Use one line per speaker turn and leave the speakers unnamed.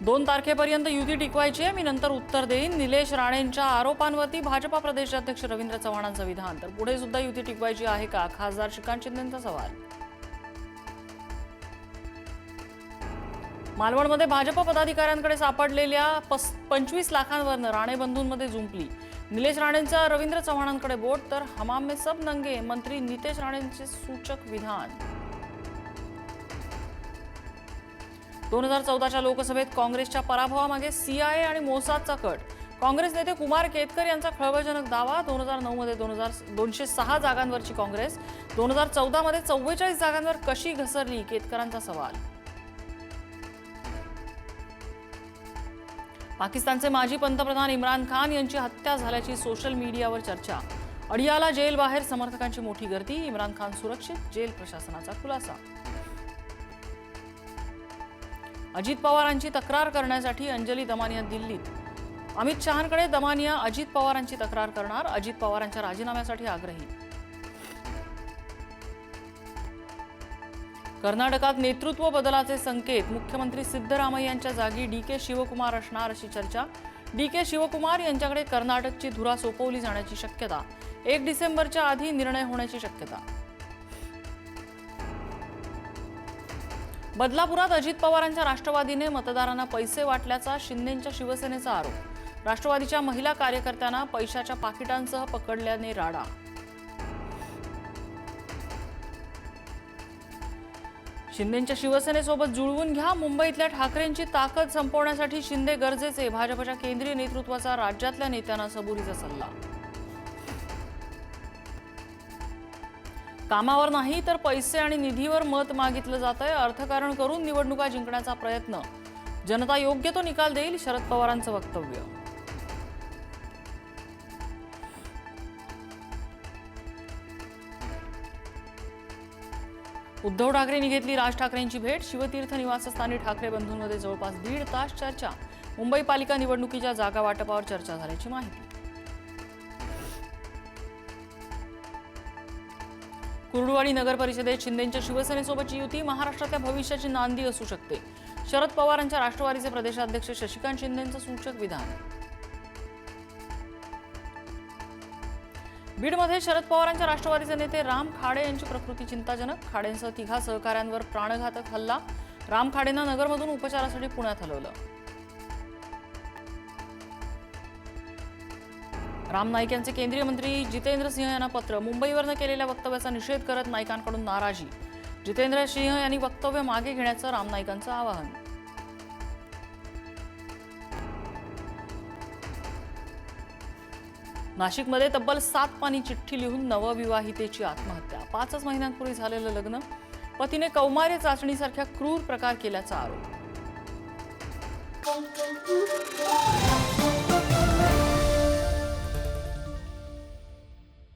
दोन तारखेपर्यंत युती टिकवायची आहे. मी नंतर उत्तर देईन. निलेश राणेंच्या आरोपांवरती भाजपा प्रदेशाध्यक्ष रवींद्र चव्हाणांचं विधान. तर पुढे सुद्धा युती टिकवायची आहे का? खासदार श्रीकांत शिंदेचा सवाल. मालवणमध्ये भाजप पदाधिकाऱ्यांकडे सापडलेल्या पस पंचवीस लाखांवरनं राणे बंधूंमध्ये जुंपली. निलेश राणेंचा रवींद्र चव्हाणांकडे बोट तर हमाम में सब नंगे मंत्री नितेश राणेंचे सूचक विधान. दोन हजार चौदाच्या लोकसभेत काँग्रेसच्या पराभवामागे सीआयए आणि मोसादचा कट. काँग्रेस नेते कुमार केतकर यांचा खळबळजनक दावा दोन हजार नऊमध्ये दोन हजार दोनशे सहा जागांवरची काँग्रेस दोन हजार चौदामध्ये चव्वेचाळीस जागांवर कशी घसरली केतकरांचा सवाल. पाकिस्तानचे माजी पंतप्रधान इम्रान खान यांची हत्या झाल्याची सोशल मीडियावर चर्चा. अडियाला जेल बाहेर समर्थकांची मोठी गर्दी इम्रान खान सुरक्षित जेल प्रशासनाचा खुलासा. अजित पवारांची तक्रार करण्यासाठी अंजली दमानिया दिल्लीत. अमित शहांकडे दमानिया अजित पवारांची तक्रार करणार अजित पवारांच्या राजीनाम्यासाठी आग्रही. कर्नाटकात नेतृत्व बदलाचे संकेत मुख्यमंत्री सिद्धरामय्यांच्या जागी डी के शिवकुमार असणार अशी चर्चा. डी के शिवकुमार यांच्याकडे कर्नाटकची धुरा सोपवली जाण्याची शक्यता. एक डिसेंबरच्या आधी निर्णय होण्याची शक्यता. बदलापुरात अजित पवारांच्या राष्ट्रवादीने मतदारांना पैसे वाटल्याचा शिंदेच्या शिवसेनेचा आरोप. राष्ट्रवादीच्या महिला कार्यकर्त्यांना पैशाच्या पाकिटांसह पकडल्याने राडा. शिंदेच्या शिवसेनेसोबत जुळवून घ्या मुंबईतल्या ठाकरेंची ताकद संपवण्यासाठी शिंदे गरजेचे. भाजपच्या केंद्रीय नेतृत्वाचा राज्यातल्या नेत्यांना सबुरीचा सल्ला. कामावर नाही तर पैसे आणि निधीवर मत मागितलं जात आहे अर्थकारण करून निवडणुका जिंकण्याचा प्रयत्न. जनता योग्य तो निकाल देईल शरद पवारांचं वक्तव्य. उद्धव ठाकरेंनी घेतली राज ठाकरेंची भेट. शिवतीर्थ निवासस्थानी ठाकरे बंधूंमध्ये जवळपास दीड तास चर्चा. मुंबई पालिका निवडणुकीच्या जागा वाटपावर चर्चा झाल्याची माहिती. कुर्डुवाडी नगर परिषदेत शिंदेच्या शिवसेनेसोबतची युती महाराष्ट्रातल्या भविष्याची नांदी असू शकते. शरद पवारांच्या राष्ट्रवादीचे प्रदेशाध्यक्ष शशिकांत शिंदेचं सूचक विधान. बीडमध्ये शरद पवारांच्या राष्ट्रवादीचे नेते राम खाडे यांची प्रकृती चिंताजनक. खाडेंसह तिघा सहकाऱ्यांवर प्राणघातक हल्ला. राम खाडेंना नगरमधून उपचारासाठी पुण्यात हलवलं. राम नाईक यांचे केंद्रीय मंत्री जितेंद्र सिंह यांना पत्र. मुंबईवरनं केलेल्या वक्तव्याचा निषेध करत नाईकांकडून नाराजी. जितेंद्र सिंह यांनी वक्तव्य मागे घेण्याचं राम नाईकांचं आवाहन. नाशिकमध्ये तब्बल सात पानी चिठ्ठी लिहून नवविवाहितेची आत्महत्या. पाचच महिन्यांपूर्वी झालेलं लग्न. पतीने कौमार्य चाचणीसारख्या क्रूर प्रकार केल्याचा आरोप.